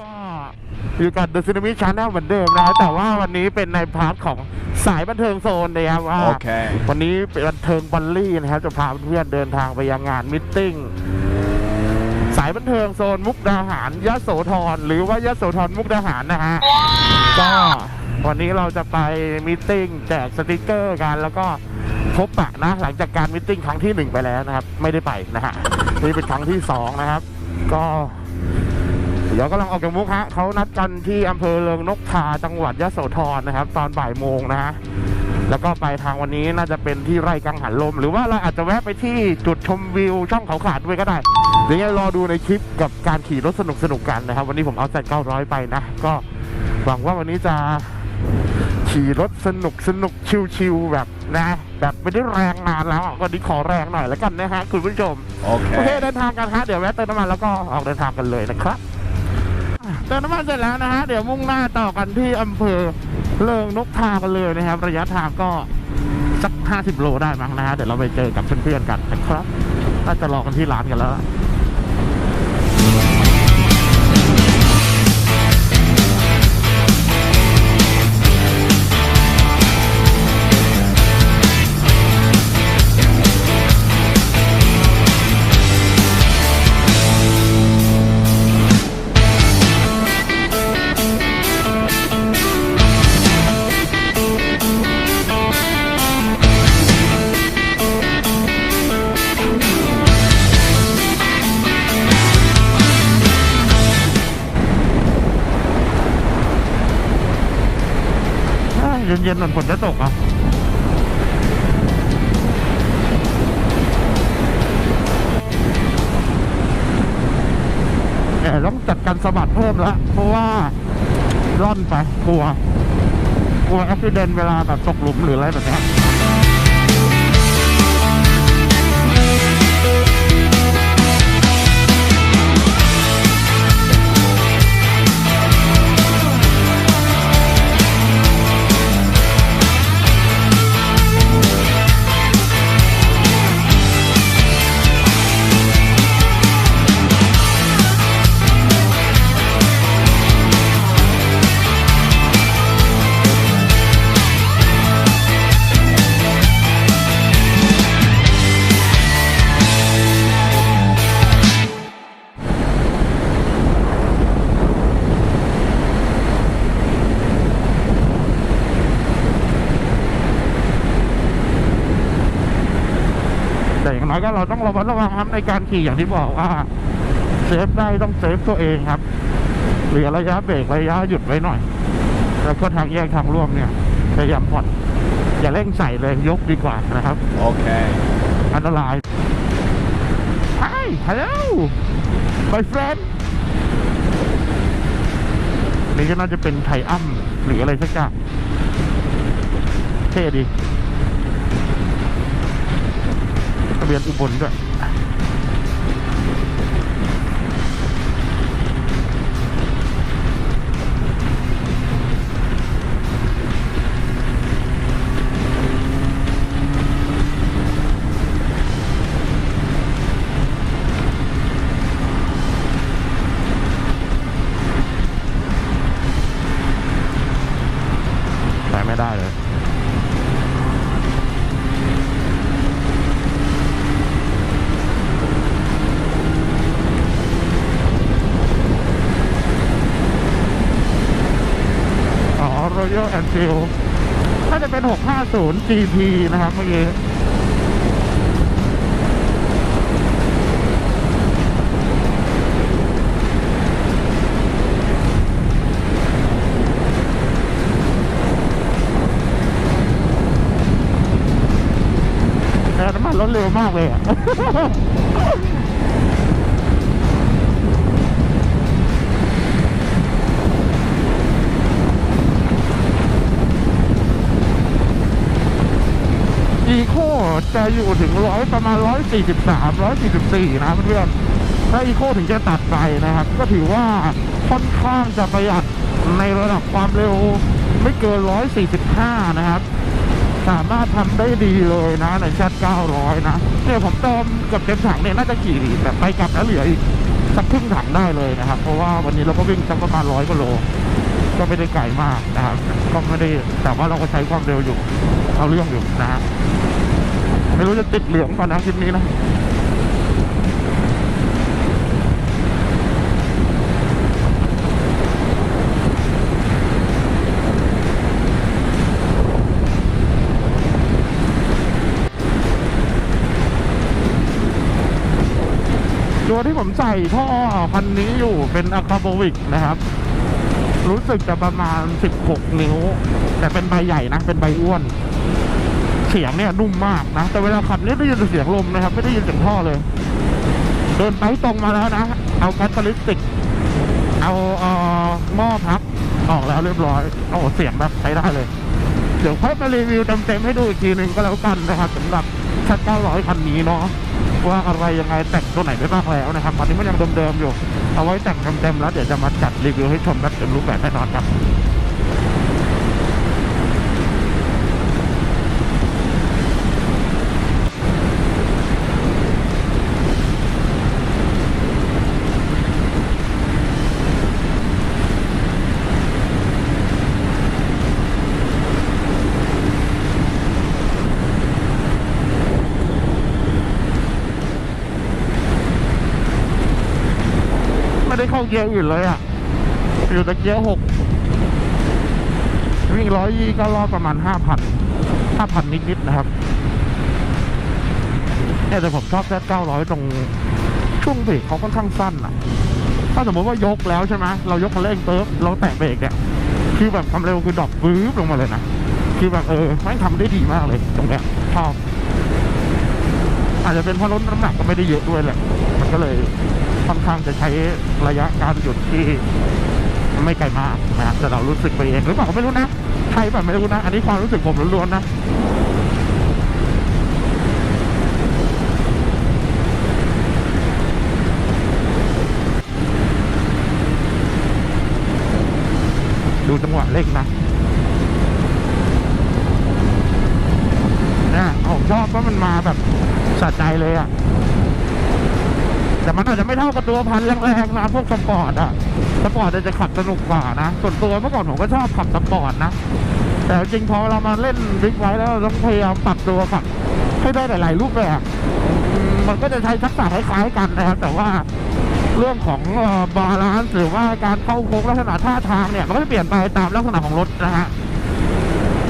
ก็อยู่กับ The Cinema Channel เหมือนเดิมนะฮะแต่ว่าวันนี้เป็นในพาร์ทของสายบันเทิงโซนนะครับว่า โอเค วันนี้เป็นบันเทิงบัลลี่นะครับ จะพาเพื่อนๆเดินทางไปยังงานมิทติ้งสายบันเทิงโซนมุกดาหารยะโสธรหรือว่ายะโสธรมุกดาหารนะฮะก็วันนี้เราจะไปมิทติ้งแจกสติกเกอร์กันแล้วก็พบปะนะหลังจากการมิทติ้งครั้งที่หนึ่งไปแล้วนะครับ ไม่ได้ไปนะฮะนี่เป็นครั้งที่สองนะครับ ก็ เดี๋ยวกำลังออกจากมุกฮะเขานัดกันที่อำเภอเริงนกทาจังหวัดยะโสธรนะครับ ตอนบ่ายโมงนะฮะแล้วก็ไปทางวันนี้น่าจะเป็นที่ไร่กังหันลม หรือว่าเราอาจจะแวะไปที่จุดชมวิวช่องเขาขาดด้วยก็ได้เดี๋ยวยังรอดูในคลิปกับการขี่รถสนุกสนุกๆกันนะครับ วันนี้ผมเอาแซด900ไปนะ ก็หวังว่าวันนี้จะขี่รถสนุกสนุกชิวๆแบบนะ แบบไม่ได้แรงนานแล้วอะก็ดีขอแรงหน่อยแล้วกันนะฮะคุณผู้ชม โอเค Okay. เดินทางกันฮะเดี๋ยวแวะเติมน้ำมันแล้วก็ออกเดินทางกันเลยนะครับอะ เติมน้ำมันเสร็จแล้วนะฮะ เดี๋ยวมุ่งหน้าต่อกันที่อำเภอเลิงนกทากันเลยนะครับ ระยะทางก็สัก 50 โลได้มั้งนะฮะ เดี๋ยวเราไปเจอกับเพื่อนๆกันนะครับน่าจะรอกันที่ร้านกันแล้ว ยเย็นๆหน่อยฝนจะตกอะแหมต้องจัดการสะบัดเพิ่มละเพราะว่าร่อนไปกลัว กลัวอัคซิเดนเวลาแบบตกหลุมหรืออะไรแบบนี้ ในการขี่อย่างที่บอกว่าเซฟได้ต้องเซฟตัวเองครับเหลือระยะเบรกระยะหยุดไว้หน่อย แล้วก็ทางแยกทางร่วมเนี่ยพยายามผ่อนอย่าเร่งใส่เลยยกดีกว่านะครับ Okay. อันตราย Hi hello my friend นี่ก็น่าจะเป็นไทอัมหรืออะไรสักอย่างเท่ดีทะเบียนอุบลด้วย ไม่ได้เลยอ๋อ Royal Enfield น่าจะเป็น 650 GP นะครับเมื่อกี้ แต่น้ำมันลดเร็วมากเลยอะอีโคจะอยู่ถึงร้อยประมาณร้อยสี่สิบสามร้อยสี่สิบสี่นะเพื่อนๆถ้าอีโคถึงจะตัดไปนะครับ ก็ถือว่าค่อนข้างจะประหยัดในระดับความเร็วไม่เกินร้อยสี่สิบห้านะครับ สามารถทำได้ดีเลยนะในแชท900 นะเนี่ยผมเติมกับเต็มถังเนี่ยน่าจะขี่แบบไปกลับแล้วเหลืออีกสักครึ่งถังได้เลยนะครับ เพราะว่าวันนี้เราก็วิ่งสักประมาณร้อยกิโล ก็ไม่ได้ไกลมากนะครับ ก็ไม่ได้แต่ว่าเราก็ใช้ความเร็วอยู่ เอาเรื่องอยู่นะฮะไม่รู้จะติดเหลืองก่อนนะคลิปนี้นะ ตัวที่ผมใส่ท่อคันนี้อยู่เป็นอะคาโบวิกนะครับ รู้สึกจะประมาณ 16 นิ้ว แต่เป็นใบใหญ่นะ เป็นใบอ้วน เสียงเนี่ยนุ่มมากนะ แต่เวลาขับเนี่ยได้ยินเสียงลมนะครับ ไม่ได้ยินเสียงท่อเลย เดินไปตรงมาแล้วนะ เอาแคตตาลิสติก เอาเอ่อหม้อพักออกแล้วเรียบร้อยโอ้เสียงแบบใช้ได้เลย เดี๋ยวค่อยมารีวิวเต็มๆให้ดูอีกทีหนึ่งก็แล้วกันนะครับสำหรับชัด900คันนี้เนาะ ว่าอะไรยังไงแต่งตัวไหนได้บ้างแล้วนะครับตอนนี้มันยังเดิมๆอยู่ เอาไว้แต่งเต็มๆแล้วเดี๋ยวจะมาจัดรีวิวให้ชมแบบเต็มรูปแบบแน่นอนครับ ไม่ได้เข้าเกียร์อื่นเลยอะ อยู่แต่เกียร์หกวิ่งร้อยยี่ก็รอบประมาณห้าพันห้าพันนิดๆนะครับเนี่ยแต่ผมชอบแซดเก้าร้อยตรงช่วงเบรกเขาค่อนข้างสั้นอะ ถ้าสมมติว่ายกแล้วใช่ไหมเรายกคันเร่งเติมเราแตะเบรกเนี่ยคือแบบความเร็วคือดรอปปื๊บลงมาเลยนะคือแบบเออไม่งทำได้ดีมากเลยตรงเนี้ยชอบอาจจะเป็นเพราะลดน้ำหนักก็ไม่ได้เยอะด้วยแหละ ก็เลยค่อนข้างจะใช้ระยะการหยุดที่ไม่ไกลมากนะครับแต่เรารู้สึกไปเองหรือเปล่าก็ไม่รู้นะใช่แบบไม่รู้นะ อันนี้ความรู้สึกผมล้วนๆนะดูจังหวะเร่งนะเนี่ยผมชอบว่ามันมาแบบสะใจเลยอะ่ะ แต่มันอาจจะไม่เท่ากับตัวพันแรงๆนะพวกสปอร์ตอะสปอร์ตจะขับสนุกกว่านะส่วนตัวเมื่อก่อนผมก็ชอบขับสปอร์ตนะ แต่จริงพอเรามาเล่นบิ๊กไบค์แล้วเราต้องพยายามปรับตัวขับให้ได้หลาย ๆ รูปแบบมันก็จะใช้ทักษะคล้ายๆกันนะครับแต่ว่าเรื่องของบาลานซ์หรือว่าการเข้าโค้งลักษณะท่าทางเนี่ยมันก็จะเปลี่ยนไปตามลักษณะของรถนะฮะ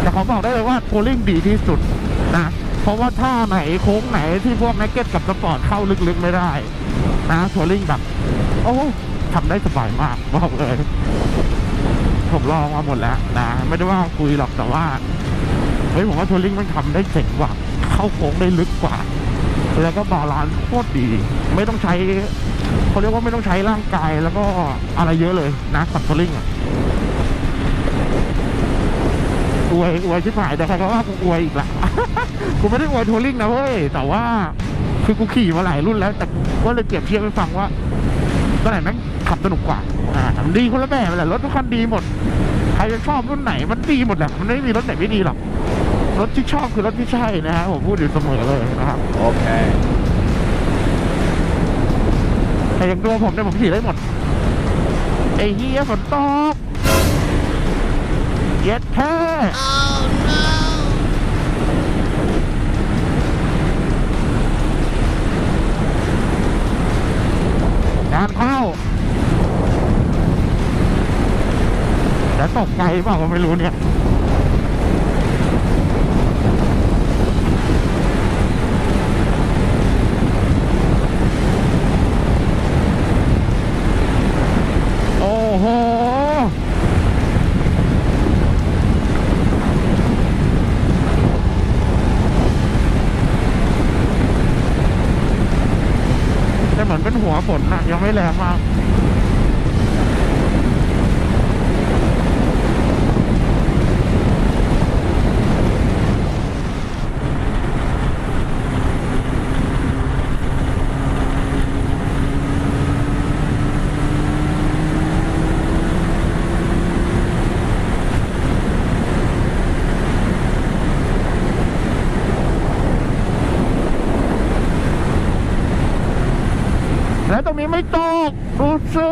แต่เขาบอกได้เลยว่าโคลิ่งดีที่สุดนะ ราะว่าท่าไหนโค้งไหนที่พวกนักเก็ตกับสปอร์ตเข้าลึกๆไม่ได้นะโคลิ่งแบบ โอ้ทำได้สบายมากบอกเลย ผมลองมาหมดแล้วนะ ไม่ได้ว่าคุยหรอกแต่ว่าเฮ้ยผมว่าทัวริงมันทำได้เจ๋งกว่า เข้าโค้งได้ลึกกว่า แล้วก็บาลานซ์โคตรดี ไม่ต้องใช้เขาเรียกว่าไม่ต้องใช้ร่างกายแล้วก็อะไรเยอะเลยนะขับทัวริงอะ อวยอวยชิบหายแต่ใครก็ว่ากูอวยอีกละ กูไม่ได้อวยทัวริงนะเว้ย แต่ว่าคือกูขี่มาหลายรุ่นแล้ว แต่กูก็เลยเปรียบเทียบให้ฟังว่าตัวไหนแม่งขับสนุกกว่าอ่ามันดีคนละแบบแหละรถทุกคันดีหมด ใครจะชอบรุ่นไหนมันดีหมดแหละมันไม่มีรถไหนไม่ดีหรอก รถที่ชอบคือรถที่ใช่นะฮะผมพูดอยู่เสมอเลยนะครับ Okay. แต่อย่างตัวผมเนี่ยผมขี่ได้หมดไอ้เฮียฝนตก เย็ดแค่งานเข้าแต่ตกใจเปล่าก็ไม่รู้เนี่ย ตรงนี้ไม่ตก ดูซิ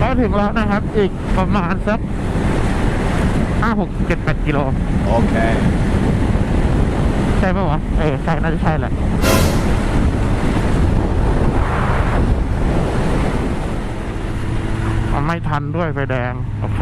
ก็ถึงแล้วนะครับ อีกประมาณสักห้าหกเจ็ดแปดกิโล Okay. ใช่ปะวะ เออใช่น่าจะใช่แหละมันไม่ทันด้วยไฟแดง โอเค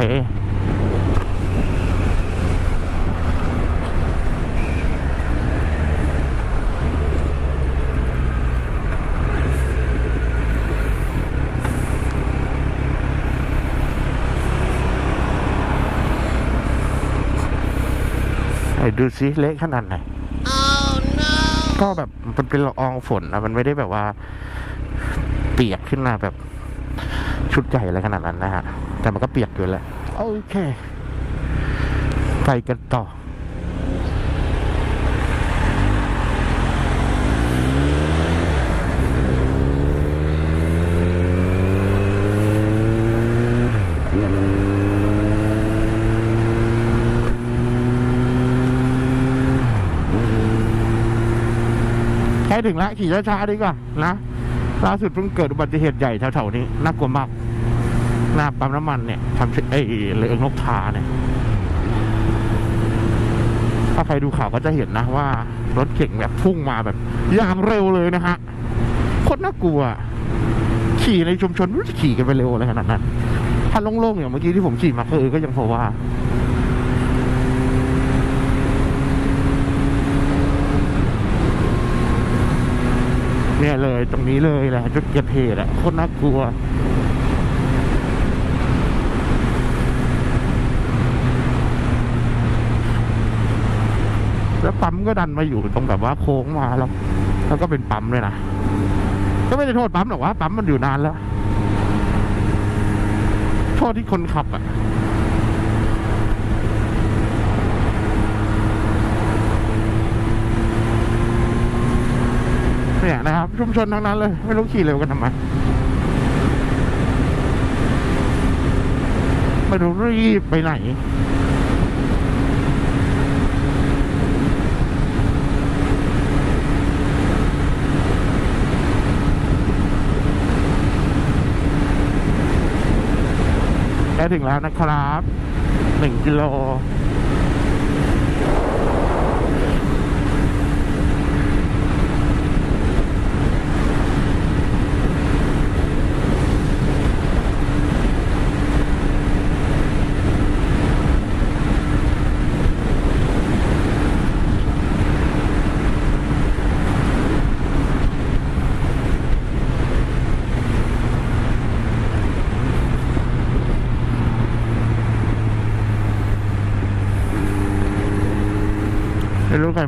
ไหนดูซิเละขนาดไหน ก็แบบมันเป็นละอองฝนนะมันไม่ได้แบบว่า เปียกขึ้นมาแบบชุดใหญ่อะไรขนาดนั้นนะฮะ แต่มันก็เปียกอยู่แหละ โอเค ไปกันต่อ ล้ถึงแล้วขี่ช้าๆดีกว่านะล่าสุดเพิ่งเกิดอุบัติเหตุใหญ่แถวๆนี้น่ากลัวมากหน้าปั๊มน้ำมันเนี่ยทำไอ้เรือนกทาเนี่ย ถ้าใครดูข่าวก็จะเห็นนะว่ารถเก่งแบบพุ่งมาแบบอย่างเร็วเลยนะฮะโคตรน่ากลัว ขี่ในชุมชนม่รู้จะขี่กันไปเร็วอะไรขนาดนั้นถ้าโล่งๆอย่างเมื่อกี้ที่ผมขี่มาก็เออก็ยังพอว่า เนี่ยเลยตรงนี้เลยแหละจุดเกิดเหตุอะโคตรน่ากลัวแล้วปั๊มก็ดันมาอยู่ตรงแบบว่าโค้งมาแล้ว แล้วก็เป็นปั๊มเลยนะ ก็ไม่ได้โทษปั๊มหรอกว่าปั๊มมันอยู่นานแล้ว โทษที่คนขับอะ่ะครับ ชุมชนทั้งนั้นเลย ไม่รู้ขี่เร็วกันทำไมไม่รู้รีบไปไหนได้ถึงแล้วนะครับหนึ่งกิโล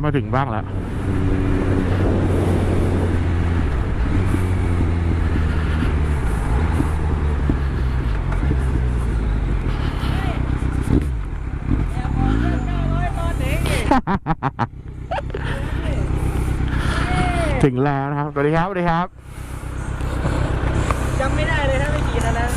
ไม่รู้ใครมาถึงบ้างแล้วถึงแล้วนะครับ สวัสดีครับ สวัสดีครับ จำไม่ได้เลยถ้าไม่ขี่คันนั้น